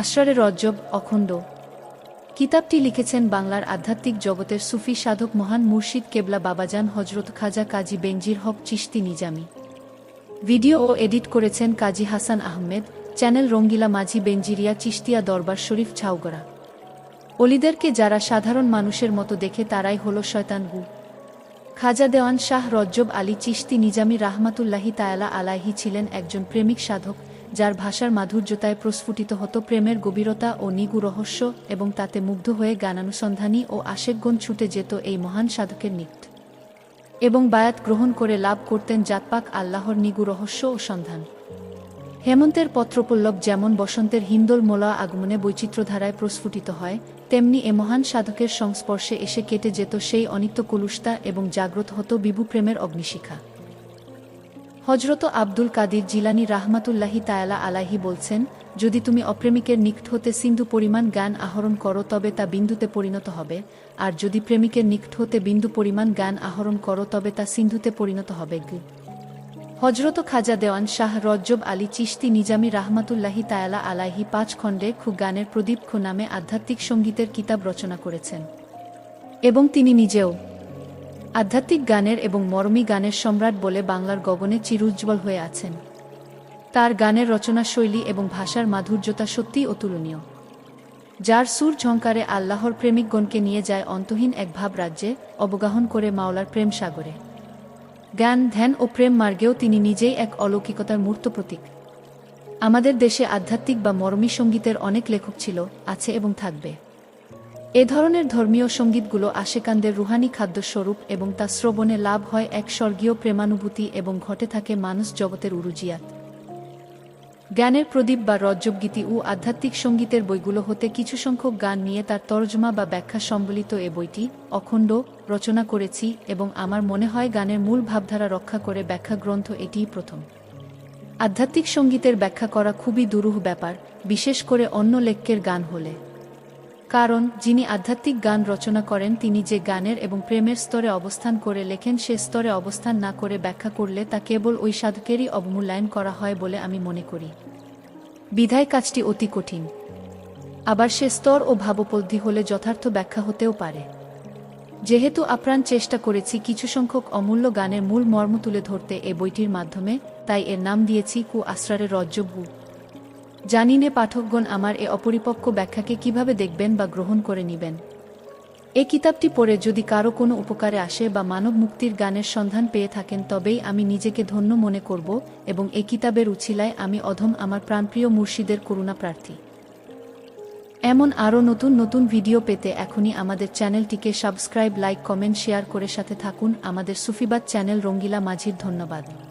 আশ্রারে রজ্জব অখণ্ড। কিতাবটি লিখেছেন বাংলার আধ্যাত্মিক জগতের সুফি সাধক মহান মুর্শিদ কেবলা বাবাজান হজরত খাজা কাজী বেনজির হক চিশতি নিজামি। ভিডিও ও এডিট করেছেন কাজী হাসান আহমেদ, চ্যানেল রঙ্গিলা মাঝি বেঞ্জিরিয়া চিশতিয়া দরবার শরীফ ছাউগড়া। অলিদেরকে যারা সাধারণ মানুষের মতো দেখে তারাই হল শয়তান গু। খাজা দেওয়ান শাহ রজ্জব আলী চিশতি নিজামি রাহমাতুল্লাহি তায়ালা আলাহি ছিলেন একজন প্রেমিক সাধক যার ভাষার মাধুর্যতায় প্রস্ফুটিত হতো প্রেমের গভীরতা ও নিগু রহস্য এবং তাতে মুগ্ধ হয়ে গানানুসন্ধানী ও আশেকগণ ছুটে যেত এই মহান সাধকের নিকট এবং বায়াত গ্রহণ করে লাভ করতেন জাতপাক আল্লাহর নিগু রহস্য ও সন্ধান। হেমন্তের পত্রপল্লব যেমন বসন্তের হিন্দোল মোলা আগমনে বৈচিত্র্যধারায় প্রস্ফুটিত হয়, তেমনি এ মহান সাধকের সংস্পর্শে এসে কেটে যেত সেই অনিত্য কুলুষ্তা এবং জাগ্রত হতো বিভু প্রেমের অগ্নিশিখা। হজরত আব্দুল কাদির জিলানি রাহমাতুল্লাহি তায়ালা আলাহি বলছেন, যদি তুমি অপ্রেমিকের নিকট হতে সিন্ধু পরিমাণ জ্ঞান আহরণ করো, তবে তা বিন্দুতে পরিণত হবে। আর যদি প্রেমিকের নিকট হতে বিন্দু পরিমাণ জ্ঞান আহরণ করো, তবে তা সিন্ধুতে পরিণত হবে। হজরত খাজা দেওয়ান শাহ রজ্জব আলী চিশতি নিজামি রাহমাতুল্লাহি তায়ালা আলাহি পাঁচ খণ্ডে খু গানের প্রদীপ খু নামে আধ্যাত্মিক সঙ্গীতের কিতাব রচনা করেছেন। এবং তিনি নিজেও আধ্যাত্মিক গানের এবং মরমী গানের সম্রাট বলে বাংলার গগনে চিরুজ্জ্বল হয়ে আছেন। তার গানের রচনা শৈলী এবং ভাষার মাধুর্যতা সত্যিই অতুলনীয়। যার সুর ঝঙ্কারে আল্লাহর প্রেমিকগণকে নিয়ে যায় অন্তহীন এক ভাব রাজ্যে অবগাহন করে মাওলার প্রেম সাগরে। জ্ঞান, ধ্যান ও প্রেম মার্গেও তিনি নিজেই এক অলৌকিকতার মূর্ত প্রতীক। আমাদের দেশে আধ্যাত্মিক বা মরমী সঙ্গীতের অনেক লেখক ছিল, আছে এবং থাকবে। এ ধরনের ধর্মীয় সঙ্গীতগুলো আশেকানদের রুহানি খাদ্যস্বরূপ এবং তা শ্রবণে লাভ হয় এক স্বর্গীয় প্রেমানুভূতি এবং ঘটে থাকে মানুষ জগতের উরুজিয়াত। জ্ঞানের প্রদীপ বা রজ্জবগীতি ও আধ্যাত্মিক সঙ্গীতের বইগুলো হতে কিছু সংখ্যক গান নিয়ে তার তর্জমা বা ব্যাখ্যা সম্বলিত এ বইটি, অখণ্ড, রচনা করেছি এবং আমার মনে হয় গানের মূল ভাবধারা রক্ষা করে ব্যাখ্যা গ্রন্থ এটিই প্রথম। আধ্যাত্মিক সঙ্গীতের ব্যাখ্যা করা খুবই দুরূহ ব্যাপার, বিশেষ করে অন্য লেখ্যের গান হলে। কারণ, যিনি আধ্যাত্মিক গান রচনা করেন, তিনি যে গানের এবং প্রেমের স্তরে অবস্থান করে লেখেন, সে স্তরে অবস্থান না করে ব্যাখ্যা করলে তা কেবল ওই সাধকেরই অবমূল্যায়ন করা হয় বলে আমি মনে করি। বিধায় কাজটি অতি কঠিন। আবার সে স্তর ও ভাবোপলব্ধি হলে যথার্থ ব্যাখ্যা হতেও পারে। যেহেতু আপ্রাণ চেষ্টা করেছি কিছু সংখ্যক অমূল্য গানের মূল মর্ম তুলে ধরতে এ বইটির মাধ্যমে, তাই এর নাম দিয়েছি কু আশ্রারের রজ্জবু। জানি নে পাঠকগণ আমার এ অপরিপক্ক ব্যাখ্যাকে কীভাবে দেখবেন বা গ্রহণ করে নিবেন। এ কিতাবটি পড়ে যদি কারও কোনো উপকারে আসে বা মানব মুক্তির গানের সন্ধান পেয়ে থাকেন, তবেই আমি নিজেকে ধন্য মনে করব এবং এ কিতাবের উছিলায় আমি অধম আমার প্রাণপ্রিয় মুর্শিদের করুণা প্রার্থী। এমন আরও নতুন নতুন ভিডিও পেতে এখনই আমাদের চ্যানেলটিকে সাবস্ক্রাইব, লাইক, কমেন্ট, শেয়ার করে সাথে থাকুন। আমাদের সুফিবাদ চ্যানেল রঙ্গিলা মাঝির ধন্যবাদ।